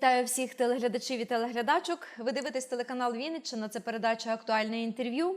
Вітаю всіх телеглядачів і телеглядачок. Ви дивитесь телеканал Вінниччина. Це передача актуальне інтерв'ю.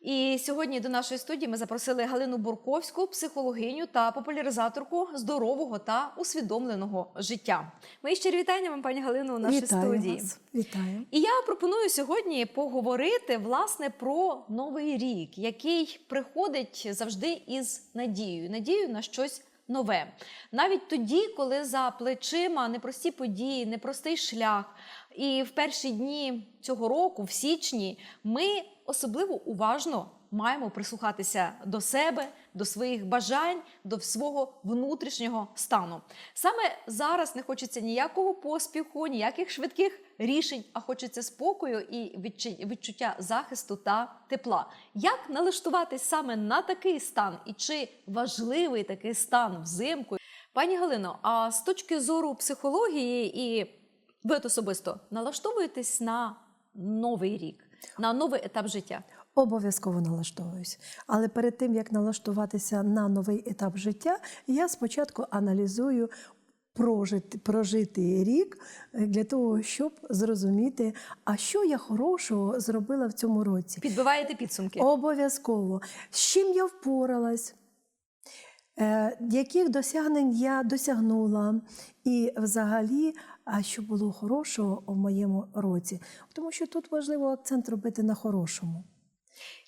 І сьогодні до нашої студії ми запросили Галину Бурковську, психологиню та популяризаторку здорового та усвідомленого життя. Мої щирі вітання вам, пані Галину, у нашій Вітаю студії. вас. Вітаю. І я пропоную сьогодні поговорити власне про новий рік, який приходить завжди із надією, надією на щось нове. Навіть тоді, коли за плечима непрості події, непростий шлях. І в перші дні цього року, в січні, ми особливо уважно маємо прислухатися до себе, до своїх бажань, до свого внутрішнього стану. Саме зараз не хочеться ніякого поспіху, ніяких швидких рішень, а хочеться спокою і відчу- відчуття захисту та тепла. Як налаштуватись саме на такий стан, і чи важливий такий стан взимку? Пані Галино, а з точки зору психології і ви особисто налаштовуєтесь на новий рік, на новий етап життя? Обов'язково налаштовуюсь. Але перед тим як налаштуватися на новий етап життя, я спочатку аналізую прожити, прожитий рік е, для того, щоб зрозуміти, а що я хорошого зробила в цьому році. Підбиваєте підсумки? Обов'язково. З чим я впоралась, е, яких досягнень я досягнула, і взагалі, а що було хорошого в моєму році. Тому що тут важливо акцент робити на хорошому.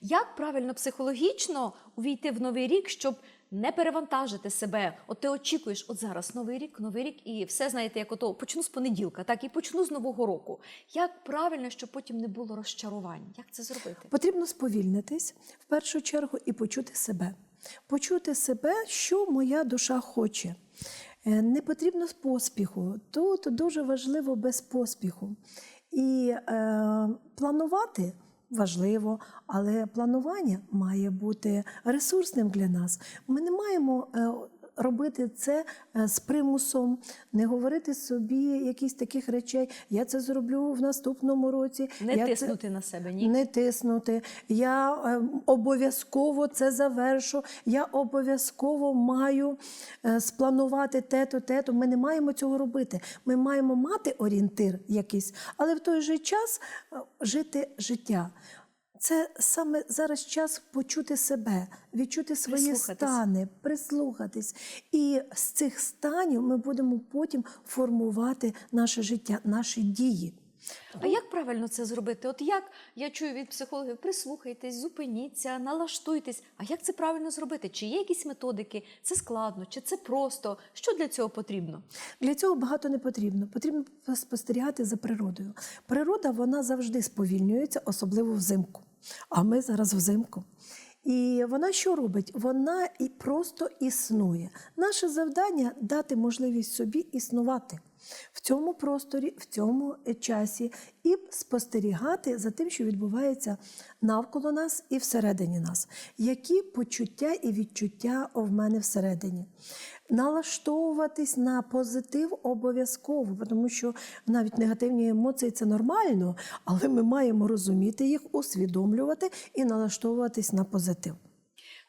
Як правильно психологічно увійти в новий рік, щоб не перевантажити себе? От ти очікуєш, от зараз новий рік, новий рік, і все знаєте, як ото почну з понеділка, так і почну з нового року. Як правильно, щоб потім не було розчарувань? Як це зробити? Потрібно сповільнитись в першу чергу і почути себе. Почути себе, що моя душа хоче. Е, Не потрібно поспіху. Тут дуже важливо без поспіху. І е, планувати важливо, але планування має бути ресурсним для нас. Ми не маємо. Робити це е, з примусом, не говорити собі якісь таких речей. Я це зроблю в наступному році. Не я це- тиснути на себе, ні? не тиснути. Я е, обов'язково це завершу. Я обов'язково маю е, спланувати те-то, те-то. Ми не маємо цього робити. Ми маємо мати орієнтир якийсь, але в той же час е, жити життя. Це саме зараз час почути себе, відчути свої стани, прислухатись. І з цих станів ми будемо потім формувати наше життя, наші дії. А як правильно це зробити? От як я чую від психологів, прислухайтесь, зупиніться, налаштуйтесь. А як це правильно зробити? Чи є якісь методики? Це складно, чи це просто? Що для цього потрібно? Для цього багато не потрібно. Потрібно спостерігати за природою. Природа вона завжди сповільнюється, особливо взимку. А ми зараз взимку. І вона що робить? Вона і просто існує. Наше завдання дати можливість собі існувати в цьому просторі, в цьому часі, і спостерігати за тим, що відбувається навколо нас і всередині нас. Які почуття і відчуття в мене всередині? Налаштовуватись на позитив обов'язково, тому що навіть негативні емоції це нормально, але ми маємо розуміти їх, усвідомлювати і налаштовуватись на позитив.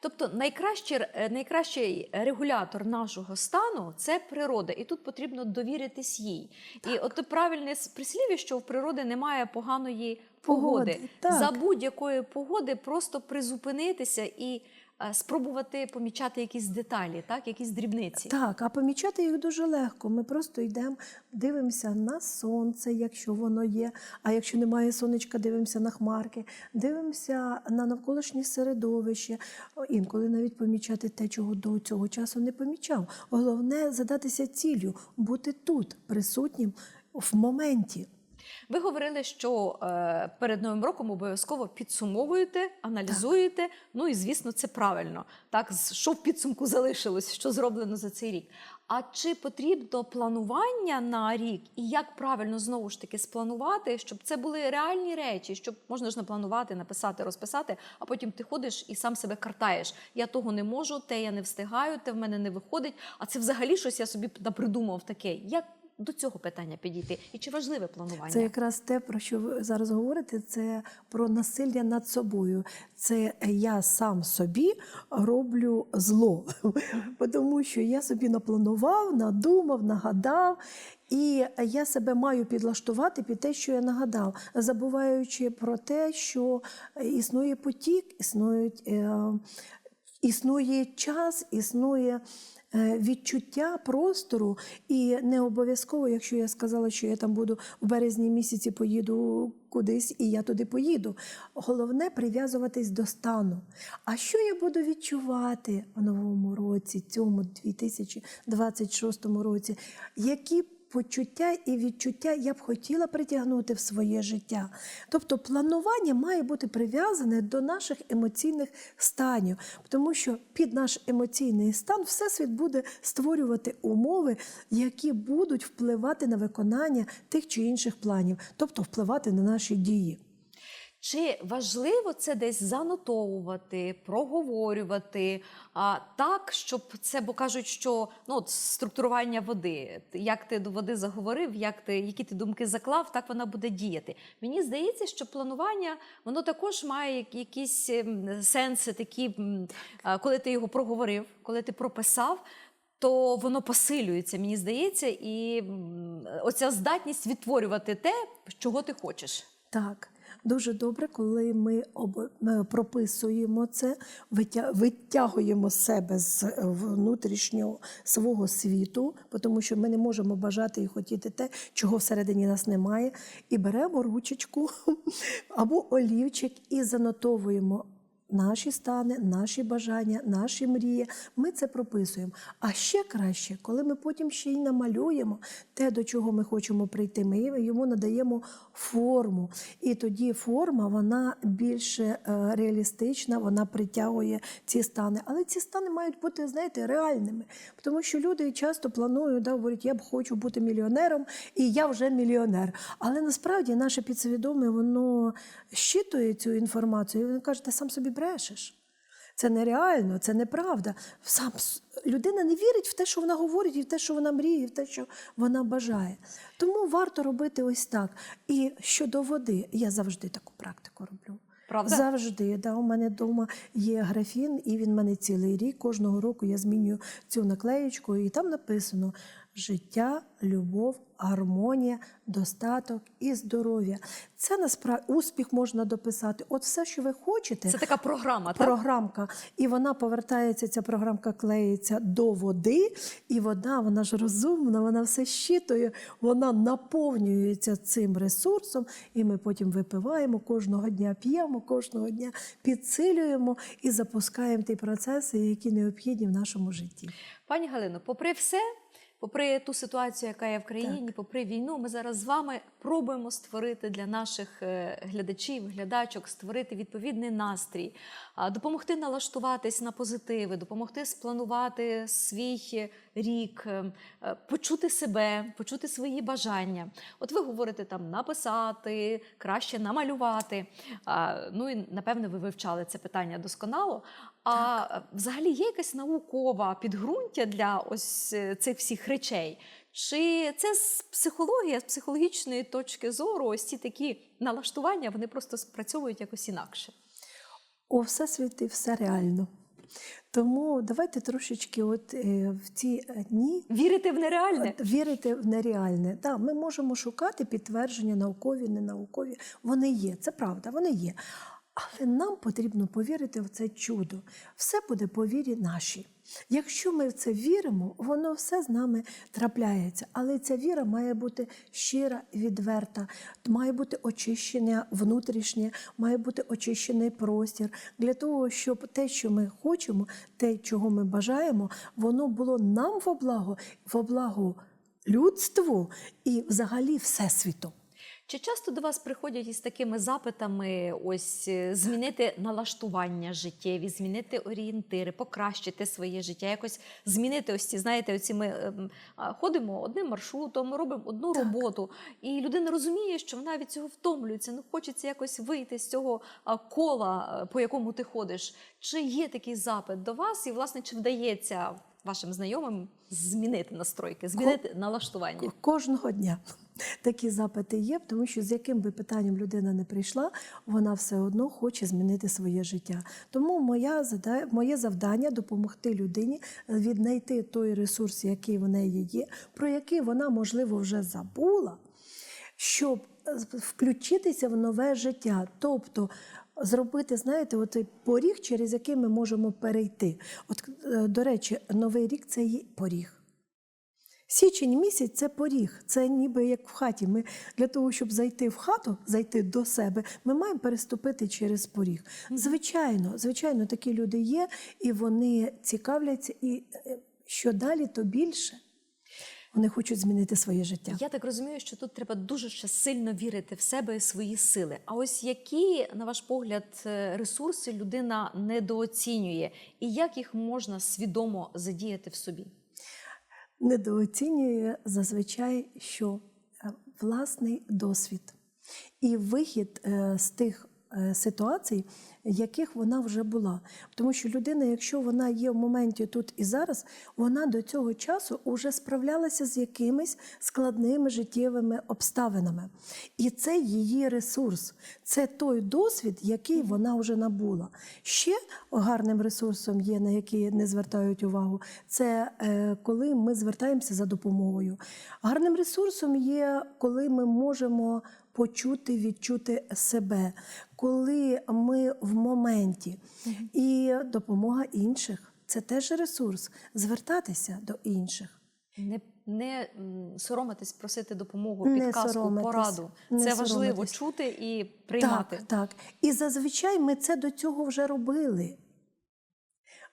Тобто найкращий, е, найкращий регулятор нашого стану це природа, і тут потрібно довіритись їй. І от правильне прислів'я, що в природи немає поганої погоди. Погоди, так. За будь-якої погоди просто призупинитися і спробувати помічати якісь деталі, так, якісь дрібниці. Так, а помічати їх дуже легко. Ми просто йдемо, дивимося на сонце, якщо воно є. А якщо немає сонечка, дивимося на хмарки, дивимося на навколишнє середовище. Інколи навіть помічати те, чого до цього часу не помічав. Головне задатися ціллю, бути тут, присутнім в моменті. Ви говорили, що е, перед новим роком обов'язково підсумовуєте, аналізуєте. Ну і звісно, це правильно. Так, що в підсумку залишилось, що зроблено за цей рік. А чи потрібно планування на рік, і як правильно знову ж таки спланувати, щоб це були реальні речі, щоб можна ж напланувати, написати, розписати, а потім ти ходиш і сам себе картаєш. Я того не можу, те я не встигаю, те в мене не виходить. А це взагалі щось я собі напридумав таке. Як до цього питання підійти? І чи важливе планування? Це якраз те, про що ви зараз говорите, це про насилля над собою. Це я сам собі роблю зло, тому що я собі напланував, надумав, нагадав. І я себе маю підлаштувати під те, що я нагадав, забуваючи про те, що існує потік, існують, е, існує час, існує відчуття простору. І не обов'язково, якщо я сказала, що я там буду в березні місяці, поїду кудись, і я туди поїду. Головне прив'язуватись до стану. А що я буду відчувати в новому році, цьому 2026 році? Які почуття і відчуття я б хотіла притягнути в своє життя. Тобто планування має бути прив'язане до наших емоційних станів, тому що під наш емоційний стан Всесвіт буде створювати умови, які будуть впливати на виконання тих чи інших планів, тобто впливати на наші дії. Чи важливо це десь занотовувати, проговорювати а, так, щоб це, бо кажуть, що ну от структурування води, як ти до води заговорив, як ти які ти думки заклав, так вона буде діяти. Мені здається, що планування воно також має якісь ем, сенси, такі, коли ти його проговорив, коли ти прописав. То воно посилюється, мені здається, і оця здатність відтворювати те, чого ти хочеш. Так, дуже добре, коли ми об... прописуємо це, витя... витягуємо себе з е, внутрішнього свого світу, тому що ми не можемо бажати і хотіти те, чого всередині нас немає. І беремо ручечку або олівчик і занотовуємо. Наші стани, наші бажання, наші мрії. Ми це прописуємо. А ще краще, коли ми потім ще й намалюємо те, до чого ми хочемо прийти. Ми йому надаємо форму. І тоді форма вона більш е, реалістична, вона притягує ці стани. Але ці стани мають бути, знаєте, реальними. Тому що люди часто планують, да, говорять, я б хочу бути мільйонером, і я вже мільйонер. Але насправді наше підсвідоме воно щитує цю інформацію. І він каже, ти сам собі брешеш. Це нереально, це неправда. Сам людина не вірить в те, що вона говорить, і в те, що вона мріє, і в те, що вона бажає. Тому варто робити ось так. І щодо води, я завжди таку практику роблю. Правда? Завжди. Да, у мене вдома є графін, і він в мене цілий рік. Кожного року я змінюю цю наклеєчку, і там написано життя, любов, гармонія, достаток і здоров'я. Це насправді успіх можна дописати. От все, що ви хочете. Це така програма, так? Програмка, і вона повертається, ця програмка клеїться до води, і вода, вона ж розумна, вона все щитує, вона наповнюється цим ресурсом, і ми потім випиваємо кожного дня, п'ємо, кожного дня підсилюємо і запускаємо ті процеси, які необхідні в нашому житті. Пані Галино, попри все, попри ту ситуацію, яка є в країні, попри війну, ми зараз з вами пробуємо створити для наших е, глядачів, глядачок, створити відповідний настрій, допомогти налаштуватись на позитиви, допомогти спланувати свій рік, е, е, почути себе, почути свої бажання. От ви говорите там написати, краще намалювати. Ну і напевне ви вивчали це питання досконало. А е, взагалі є якась наукова підґрунтя для ось е, цих всіх речей? Чи це з психології, з психологічної точки зору, ось ці такі налаштування, вони просто спрацьовують якось інакше? У всесвіті все реально. Тому давайте трошечки, от е, в ці дні Вірити в нереальне? Вірити в нереальне. Да, ми можемо шукати підтвердження наукові, ненаукові. Вони є, це правда, вони є. Але нам потрібно повірити в це чудо. Все буде по вірі нашій. Якщо ми в це віримо, воно все з нами трапляється. Але ця віра має бути щира, відверта, має бути очищення внутрішнє, має бути очищений простір для того, щоб те, що ми хочемо, те, чого ми бажаємо, воно було нам во благо, во благо людству і взагалі всесвіту. Чи часто до вас приходять із такими запитами: ось е, змінити налаштування життєві, змінити орієнтири, покращити своє життя, якось змінити ось ці, знаєте, оці ми ем, ходимо одним маршрутом, робимо одну Так. роботу, і людина розуміє, що вона від цього втомлюється. Ну хочеться якось вийти з цього кола, е, по якому ти ходиш. Чи є такий запит до вас, і власне чи вдається вашим знайомим змінити настройки, змінити налаштування? Кожного дня такі запити є, тому що з яким би питанням людина не прийшла, вона все одно хоче змінити своє життя. Тому моя моє завдання допомогти людині віднайти той ресурс, який в неї є, про який вона, можливо, вже забула, щоб е, включитися в нове життя. Тобто зробити, знаєте, от поріг, через який ми можемо перейти. От, е, до речі, новий рік це є поріг. Січень місяць це поріг, це ніби як в хаті. Ми для того, щоб зайти в хату, зайти до себе, ми маємо переступити через поріг. Звичайно, звичайно, такі люди є, і вони цікавляться, і е, що далі, то більше. Вони хочуть змінити своє життя. Я так розумію, що тут треба дуже ще сильно вірити в себе і свої сили. А ось які, на ваш погляд, е, ресурси людина недооцінює, і як їх можна свідомо задіяти в собі? Недооцінює зазвичай, що е, власний досвід. І вихід е, з тих е, ситуацій, яких вона вже була. Тому що людина, якщо вона є в моменті тут і зараз, вона до цього часу вже справлялася з якимись складними життєвими обставинами. І це її ресурс, це той досвід, який вона вже набула. Ще гарним ресурсом є, на який не звертають увагу, це е, коли ми звертаємося за допомогою. Гарним ресурсом є, коли ми можемо почути, відчути себе, коли ми в моменті. І допомога інших це теж ресурс звертатися до інших. Не, не соромитись, просити допомогу, Не підказку, соромитись, пораду. Це важливо соромитись. чути і приймати. Так, так. І зазвичай ми це до цього вже робили.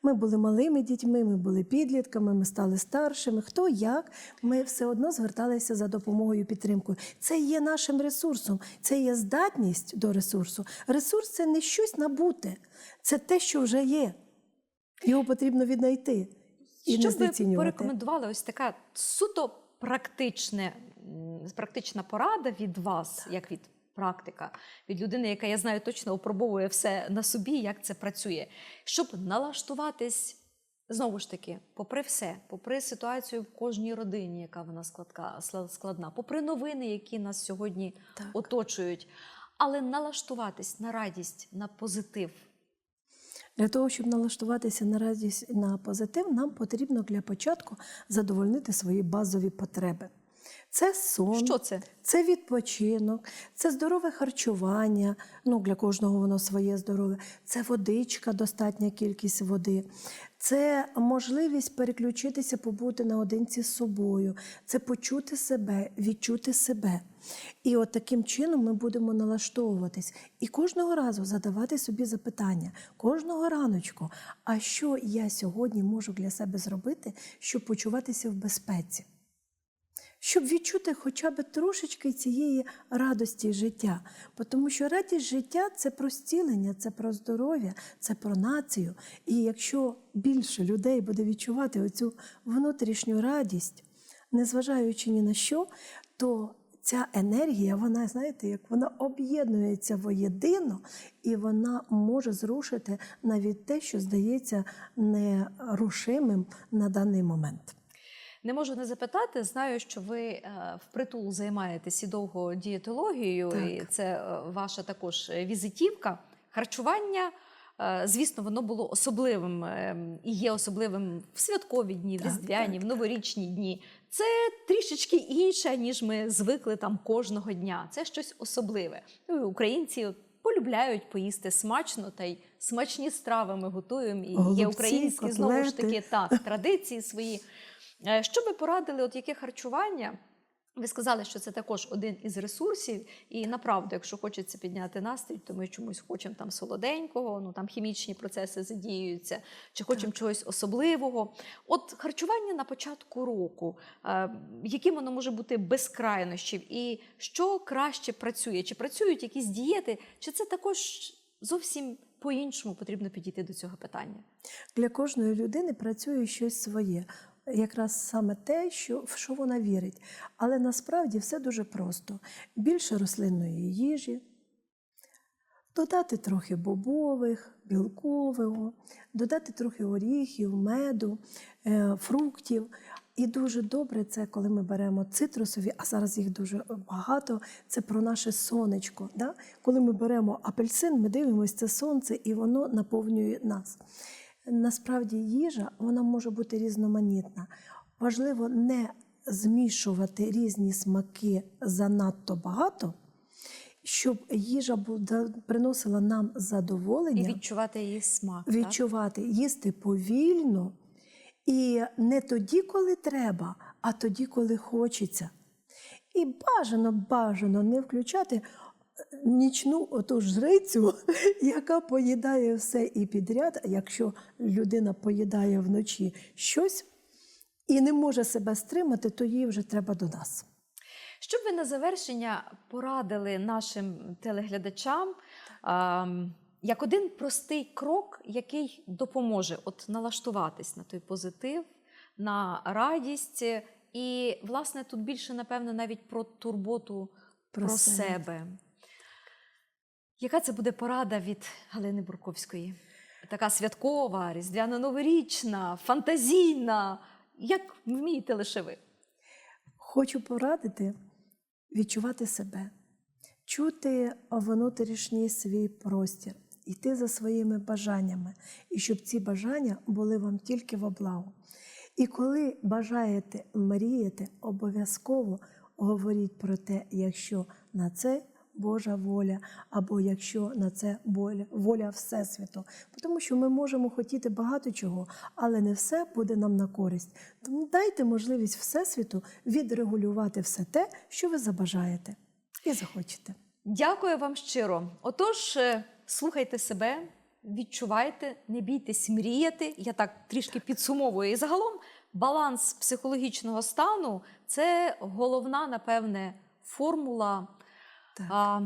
Ми були малими дітьми, ми були підлітками, ми стали старшими. Хто як, ми все одно зверталися за допомогою підтримкою. Це є нашим ресурсом, це є здатність до ресурсу. Ресурс це не щось набуте, це те, що вже є. Його потрібно віднайти і Що б ви порекомендували ось така суто практичне, практична порада від вас, як від практика, від людини, яка я знаю точно опробовує все на собі, як це працює, щоб налаштуватись. Знову ж таки, попри все, попри ситуацію в кожній родині, яка вона складка, складна, попри новини, які нас сьогодні Так. оточують, але налаштуватись на радість, на позитив. Для того, щоб налаштуватися на радість на позитив, нам потрібно для початку задовольнити свої базові потреби. Це сон, Що це? це відпочинок, це здорове харчування. Ну, для кожного воно своє здорове, це водичка, достатня кількість води, це можливість переключитися, побути наодинці з собою, це почути себе, відчути себе. І от таким чином ми будемо налаштовуватись. І кожного разу задавати собі запитання, кожного раночку, а що я сьогодні можу для себе зробити, щоб почуватися в безпеці щоб відчути хоча б трошечки цієї радості життя. Тому що радість життя це про зцілення, це про здоров'я, це про націю. І якщо більше людей буде відчувати оцю внутрішню радість, незважаючи ні на що, то ця енергія, вона, знаєте, як вона об'єднується воєдино, і вона може зрушити навіть те, що здається нерушимим на даний момент. Не можу не запитати. Знаю, що ви е, впритул займаєтесь і довго дієтологією, Так. і це е, ваша також е, візитівка. Харчування, звісно, воно було особливим і є особливим в святкові дні, в різдвяні, в новорічні дні. Це трішечки інше, ніж ми звикли там кожного дня. Це щось особливе. Ну, українці полюбляють поїсти смачно, та й смачні страви ми готуємо. І є Голубці, українські знову ж таки так, традиції свої. Е, Що ви порадили, от яке харчування? Ви сказали, що це також один із ресурсів, і направду, якщо хочеться підняти настрій, то ми чомусь хочемо там солоденького, ну там хімічні процеси задіюються, чи хочемо чогось особливого. От харчування на початку року, е, яким воно може бути без крайнощів, і що краще працює? Чи працюють якісь дієти, чи це також зовсім по-іншому потрібно підійти до цього питання? Для кожної людини працює щось своє. Якраз саме те, що, в що вона вірить. Але насправді все дуже просто: більше рослинної їжі, додати трохи бобових, білкового, додати трохи оріхів, меду, е, фруктів. І дуже добре це, коли ми беремо цитрусові, а зараз їх дуже багато. Це про наше сонечко. Да? Коли ми беремо апельсин, ми дивимося це сонце, і воно наповнює нас. Насправді їжа вона може бути різноманітна. Важливо не змішувати різні смаки занадто багато, щоб їжа приносила нам І задоволення відчувати її смак. так? їсти повільно і не тоді, коли треба, а тоді, коли хочеться. І бажано, бажано не включати нічну оту жрицю, яка поїдає все і підряд. Якщо людина поїдає вночі щось і не може себе стримати, то їй вже треба до нас. Що б ви на завершення порадили нашим телеглядачам ам, як один простий крок, який допоможе от налаштуватись на той позитив, на радість, і, власне, тут більше, напевно, навіть про турботу про, Про себе. себе. Яка це буде порада від Галини Бурковської? Така святкова, різдвяно-новорічна, фантазійна. Як вмієте лише ви? Хочу порадити відчувати себе, чути внутрішній свій простір, йти за своїми бажаннями, і щоб ці бажання були вам тільки во благо. І коли бажаєте мріяти, обов'язково говоріть про те, якщо на це Божа воля, або якщо на це воля, воля Всесвіту. Тому що ми можемо хотіти багато чого, але не все буде нам на користь. Тому дайте можливість Всесвіту відрегулювати все те, що ви забажаєте і захочете. Дякую вам щиро. Отож, е, слухайте себе, відчувайте, не бійтесь мріяти. Я так трішки підсумовую. І загалом баланс психологічного стану це головна, напевне, формула Так.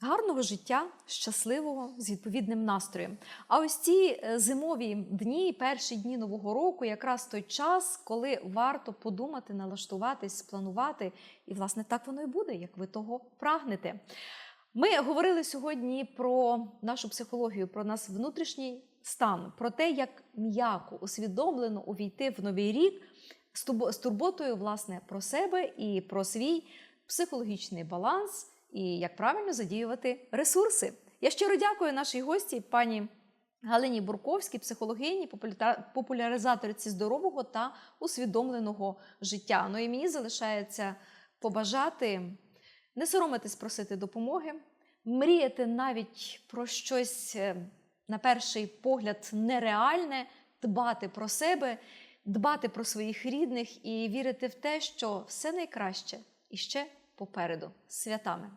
гарного життя, щасливого, з відповідним настроєм. А ось ці е, зимові дні, перші дні нового року, якраз той час, коли варто подумати, налаштуватись, спланувати. І, власне, так воно і буде, як ви того прагнете. Ми говорили сьогодні про нашу психологію, про наш внутрішній стан, про те, як м'яко усвідомлено увійти в новий рік з турботою власне про себе і про свій психологічний баланс, і як правильно задіювати ресурси. Я щиро дякую нашій гості, пані Галині Бурковській, психологині, популяризаторці здорового та усвідомленого життя. Ну і мені залишається побажати не соромитись просити допомоги, мріяти навіть про щось е, на перший погляд нереальне, дбати про себе, дбати про своїх рідних і вірити в те, що все найкраще іще попереду святами.